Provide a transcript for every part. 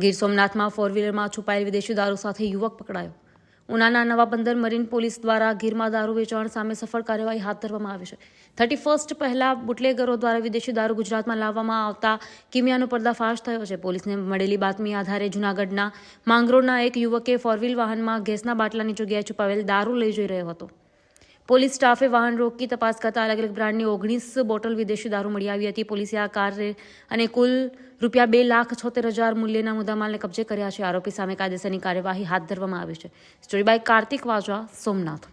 ગીર સોમનાથમાં ફોર વ્હીલરમાં છુપાયેલ વિદેશી દારૂ સાથે યુવક પકડાયો. ઉનાના નવા બંદર મરીન પોલીસ દ્વારા ગીરમાં દારૂ વેચાણ સામે સફળ કાર્યવાહી હાથ ધરવામાં આવી છે. થર્ટી ફર્સ્ટ પહેલા બુટલેગરો દ્વારા વિદેશી દારૂ ગુજરાતમાં લાવવામાં આવતા કિમિયાનો પર્દાફાશ થયો છે. પોલીસને મળેલી બાતમી આધારે જૂનાગઢના માંગરોળના એક યુવકે ફોર વ્હીલ વાહનમાં ગેસના બાટલાની જગ્યાએ છુપાવેલ દારૂ લઈ જઈ રહ્યો હતો. પોલીસ સ્ટાફે વાહન રોકી તપાસ કરતા અલગ અલગ બ્રાન્ડની ઓગણીસ બોટલ વિદેશી દારૂ મળી આવી હતી. પોલીસે આ કાર અને કુલ રૂપિયા બે લાખ છોતેર હજાર મૂલ્યના મુદ્દામાલને કબજે કર્યા છે. આરોપી સામે કાયદેસરની કાર્યવાહી હાથ ધરવામાં આવી છે. Story by Kartik Vaja, Somnath.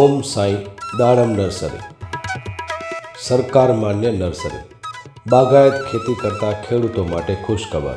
Om Sai, Dadam nursery. સરકાર માન્ય નર્સરી. બાગાયત ખેતી કરતા ખેડૂતો માટે ખુશખબર.